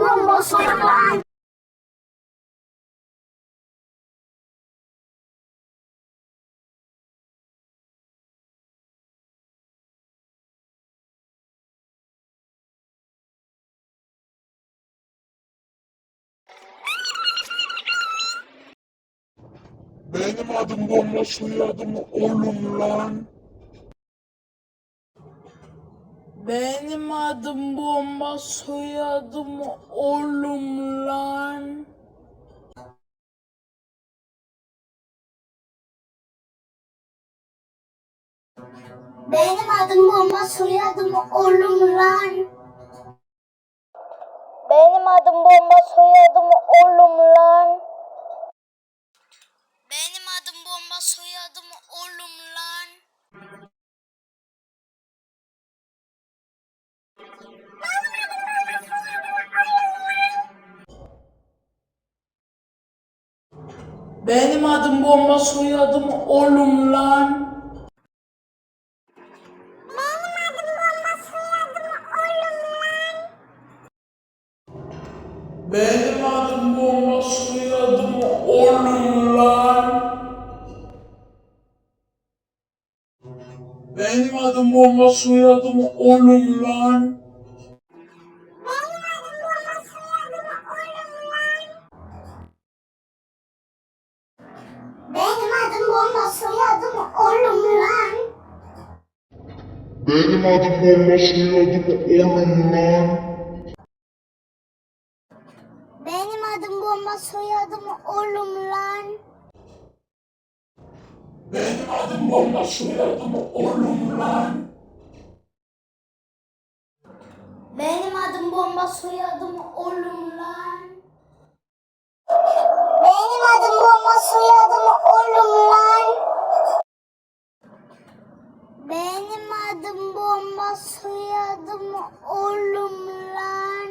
bomba soyadım. Benim adım bomba soyadım oğlum lan. Benim adım bomba soyadım oğlum lan. Benim adım bomba soyadım oğlum lan. Benim adım bomba soyadım oğlum lan. Benim adım bomba soyadım oğlum lan. Benim adım bomba soyadım oğlum lan. Benim adım bomba soyadım oğlum lan. Benim Benim adım bomba soyadım oğlum lan. Benim adım bomba soyadım oğlum lan. Benim adım bomba soyadım oğlum lan. Benim adım bomba soyadım oğlum lan. Benim adım bomba soyadım oğlum lan. Benim adım bomba soyadım oğlum lan.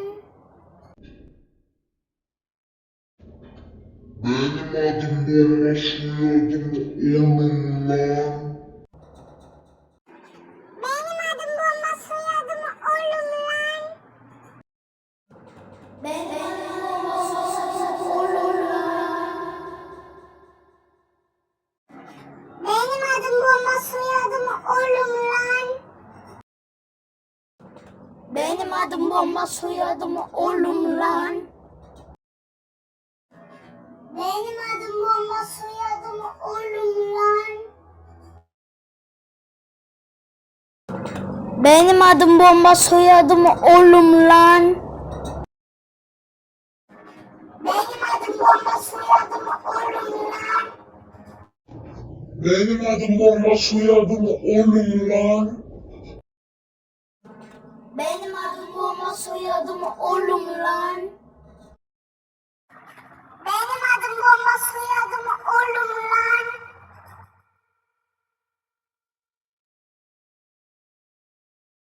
Benim adım bomba soyadım oğlum lan. Benim adım bomba soyadım oğlum lan. Benim adım bomba soyadım oğlum lan. Benim adım bomba soyadım oğlum lan. Benim adım bomba soyadım oğlum lan. Benim adım bomba soyadım oğlum lan. Benim adım bomba soyadım oğlum lan.